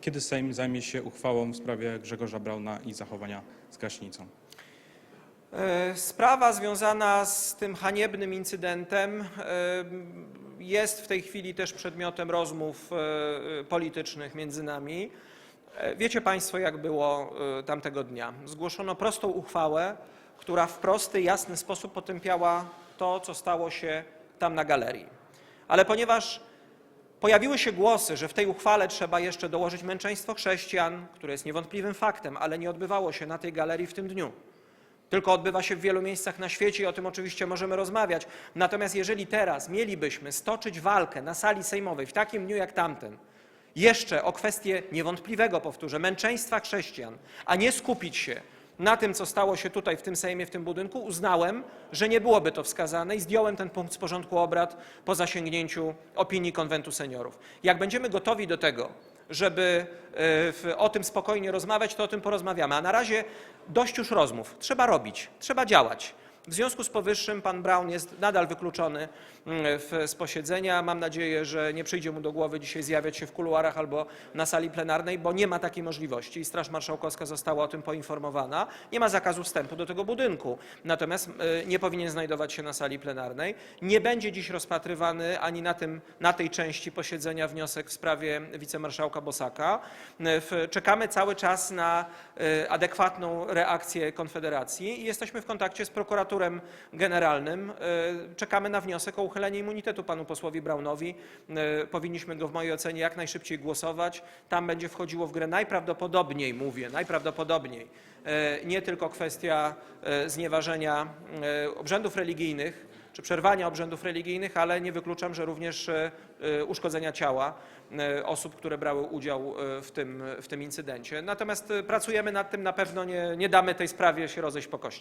kiedy Sejm zajmie się uchwałą w sprawie Grzegorza Brauna i zachowania z gaśnicą. E, Sprawa związana z tym haniebnym incydentem e, jest w tej chwili też przedmiotem rozmów e, politycznych między nami. Wiecie Państwo, jak było tamtego dnia. Zgłoszono prostą uchwałę, która w prosty, jasny sposób potępiała to, co stało się tam na galerii. Ale ponieważ Pojawiły się głosy, że w tej uchwale trzeba jeszcze dołożyć męczeństwo chrześcijan, które jest niewątpliwym faktem, ale nie odbywało się na tej galerii w tym dniu. Tylko odbywa się w wielu miejscach na świecie i o tym oczywiście możemy rozmawiać. Natomiast jeżeli teraz mielibyśmy stoczyć walkę na sali sejmowej w takim dniu jak tamten, jeszcze o kwestię niewątpliwego, powtórzę, męczeństwa chrześcijan, a nie skupić się na tym, co stało się tutaj w tym Sejmie, w tym budynku, uznałem, że nie byłoby to wskazane i zdjąłem ten punkt z porządku obrad po zasięgnięciu opinii Konwentu Seniorów. Jak będziemy gotowi do tego, żeby e, o tym spokojnie rozmawiać, to o tym porozmawiamy. A na razie dość już rozmów. Trzeba robić, trzeba działać. W związku z powyższym pan Braun jest nadal wykluczony mm, z posiedzenia. Mam nadzieję, że nie przyjdzie mu do głowy dzisiaj zjawiać się w kuluarach albo na sali plenarnej, bo nie ma takiej możliwości i Straż Marszałkowska została o tym poinformowana. Nie ma zakazu wstępu do tego budynku, natomiast e, nie powinien znajdować się na sali plenarnej. Nie będzie dziś rozpatrywany ani na, tym, na tej części posiedzenia wniosek w sprawie wicemarszałka Bosaka. W- Czekamy cały czas na e, adekwatną reakcję Konfederacji i jesteśmy w kontakcie z prokuratorem generalnym. E, Czekamy na wniosek o uchylenie immunitetu panu posłowi Braunowi. E, Powinniśmy go w mojej ocenie jak najszybciej głosować. Tam będzie wchodziło w grę najprawdopodobniej, mówię, najprawdopodobniej e, nie tylko kwestia znieważenia obrzędów religijnych, czy przerwania obrzędów religijnych, ale nie wykluczam, że również uszkodzenia ciała osób, które brały udział w tym, w tym incydencie. Natomiast pracujemy nad tym, na pewno nie, nie damy tej sprawie się rozejść po kościach.